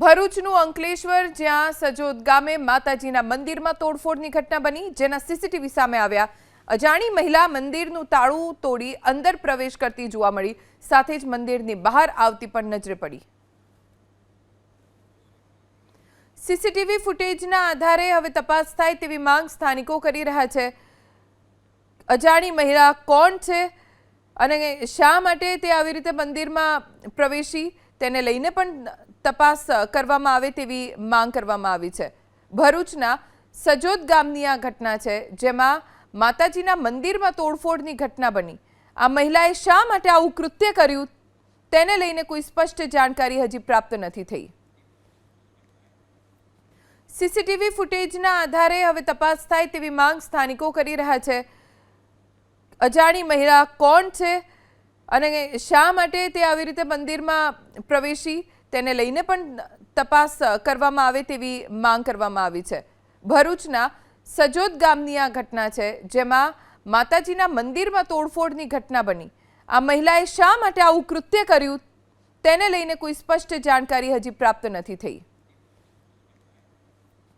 ભરૂચનું અંકલેશ્વર, જ્યાં સજોદ ગામે માતાજીના મંદિરમાં તોડફોડની ઘટના બની, જેના સીસીટીવી સામે આવ્યા. અજાણી મહિલા મંદિરનું તાળું તોડી અંદર પ્રવેશ કરતી જોવા મળી. સાથે જ મંદિરની બહાર આવતી પણ નજરે પડી. સીસીટીવી ફૂટેજના આધારે હવે તપાસ થાય તેવી માંગ સ્થાનિકો કરી રહ્યા છે. અજાણી મહિલા કોણ છે? અને શા માટે તે આવી રીતે મંદિરમાં પ્રવેશી? તેને લઈને પણ તપાસ કરવામાં આવે તેવી માંગ કરવામાં આવી છે. ભરૂચના સજોદ ગામની આ ઘટના છે, જેમાં માતાજીના મંદિરમાં તોડફોડની ઘટના બની. આ મહિલાએ શા માટે આવું કૃત્ય કર્યું? તેને લઈને કોઈ સ્પષ્ટ જાણકારી હજી પ્રાપ્ત નથી થઈ. સીસીટીવી ફૂટેજના આધારે હવે તપાસ થાય તેવી માંગ સ્થાનિકો કરી રહ્યા છે. અજાણી મહિલા કોણ છે અને શા માટે તે આવી રીતે મંદિરમાં પ્રવેશી, તેને લઈને પણ તપાસ કરવામાં આવે તેવી માંગ કરવામાં આવી છે. ભરૂચના સજોદ ગામની આ ઘટના છે, જેમાં માતાજીના મંદિરમાં તોડફોડની ઘટના બની. આ મહિલાએ શા માટે આવું કૃત્ય કર્યું? તેને લઈને કોઈ સ્પષ્ટ જાણકારી હજી પ્રાપ્ત નથી થઈ.